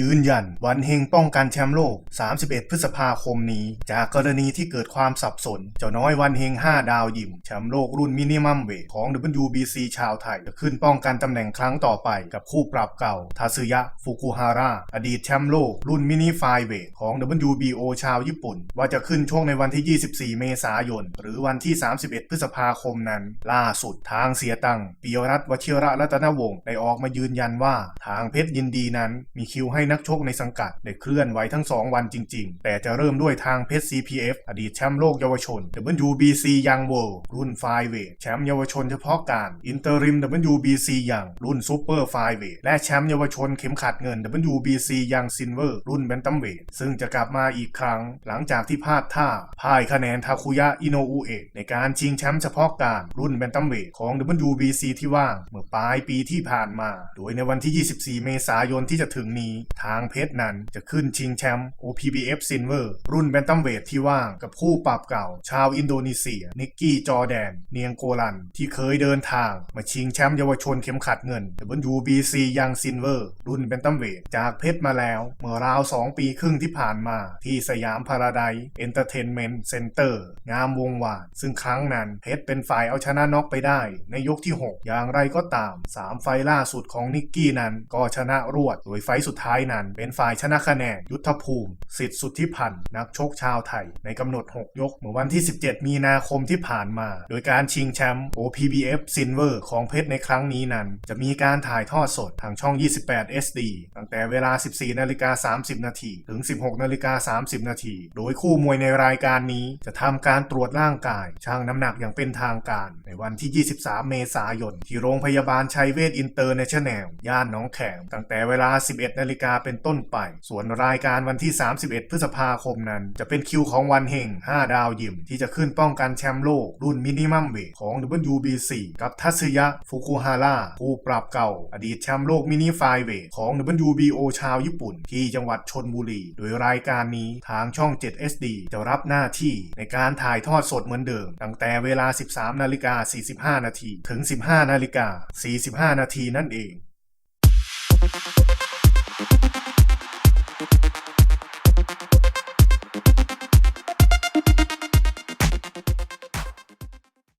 ยืนยันวันเฮงป้องกันแชมป์โลก 31 พฤษภาคมนี้ จากกรณีที่เกิดความสับสน เจ้าน้อยวันเฮง 5 ดาวยิม แชมป์โลกรุ่นมินิมัมเวทของ WBC ชาวไทย จะขึ้นป้องกันตำแหน่งครั้งต่อไปกับคู่ปรับเก่า ทาซึยะ ฟุกุฮาระ อดีตแชมป์โลก รุ่นมินิไฟเวทของ WBO ชาวญี่ปุ่น ว่าจะขึ้นช่วงในวันที่ 24 เมษายน หรือวันที่ 31 พฤษภาคมนั้น ล่าสุดทางเสียตังปิยรัตวชิระรัตนวงศ์ได้ออกมายืนยันว่า ทางเพชรยินดีนั้นมีคิวให้นักชกในสังกัดได้เคลื่อนไหวทั้ง 2 วันจริง ๆ แต่จะเริ่มด้วยทางเพชร CPF อดีตแชมป์โลกเยาวชน WBC ยังเวิลด์รุ่นไฟเวทแชมป์เยาวชนเฉพาะการอินเตอริม WBC ยังรุ่นซูเปอร์ไฟเวทและแชมป์เยาวชนเข็มขัดเงิน WBC ยังซินเวอร์รุ่นแบนตัมเวทซึ่งจะกลับมาอีกครั้ง หลังจากที่พลาดท่าพ่ายคะแนนทาคุยะอิโนอุเอะในการชิงแชมป์เฉพาะการรุ่นแบนตัมเวทของ WBC ที่ว่าง เมื่อปลายปีที่ผ่านมา โดยในวันที่ 24 เมษายนที่จะถึงนี้ทางเพชรนั้นจะขึ้นชิงแชมป์ OPBF Silver รุ่นแบนตัมเวทที่ว่างกับคู่ปรับเก่า ชาวอินโดนีเซีย นิกกี้จอแดน เนียงโกลัน ที่เคยเดินทางมาชิงแชมป์เยาวชนเข็มขัดเงิน WBC ยังซินเวอร์ รุ่นแบนตัมเวทจากเพชรมาแล้ว เมื่อราว 2 ปีครึ่งที่ผ่านมา ที่สยามพาราไดเอนเตอร์เทนเมนต์เซ็นเตอร์ งามวงวาน ซึ่งครั้งนั้นเพชรเป็นฝ่ายเอาชนะน็อกไปได้ ในยกที่ 6 อย่างไรก็ตาม 3 ไฟล่าสุดของนิกกี้นั้นก็ชนะรวดโดยไฟสุดท้ายนั้นเป็นฝ่ายชนะคะแนนยุทธภูมิสิทธิสุทธิพันธ์นักชกชาวไทย ในกำหนด 6 ยก เมื่อวันที่ 17 มีนาคมที่ผ่านมา โดยการชิงแชมป์ OPBF Silver ของเพชรในครั้งนี้นั้น จะมีการถ่ายทอดสดทางช่อง 28 SD ตั้งแต่เวลา 14 นาฬิกา 30 นาทีถึง 16 นาฬิกา 30 นาทีโดยคู่มวยในรายการนี้จะทำการตรวจร่างกายชั่งน้ำหนักอย่างเป็นทางการ ในวันที่ 23 เมษายน ที่โรงพยาบาลชัยเวชอินเตอร์เนชั่นแนลย่านหนองแขมตั้งแต่เวลา 11 นาฬิกาเป็นต้นไป ส่วนรายการวันที่ 31 พฤษภาคมนั้น จะเป็นคิวของวันเฮง5 ดาวยิม ที่จะขึ้นป้องกันแชมป์โลก รุ่นมินิมัมเวทของ WBC กับทัตสึยะฟุกุฮาระผู้ปรับเก่า อดีตแชมป์โลกมินิไฟเวทของ WBO ชาวญี่ปุ่น ที่จังหวัดชนบุรี โดยรายการนี้ทางช่อง 7 SD จะรับหน้าที่ในการถ่ายทอดสดเหมือนเดิม ตั้งแต่เวลา 13 นาฬิกา 45 นาที ถึง 15 นาฬิกา 45 นาทีนั่นเอง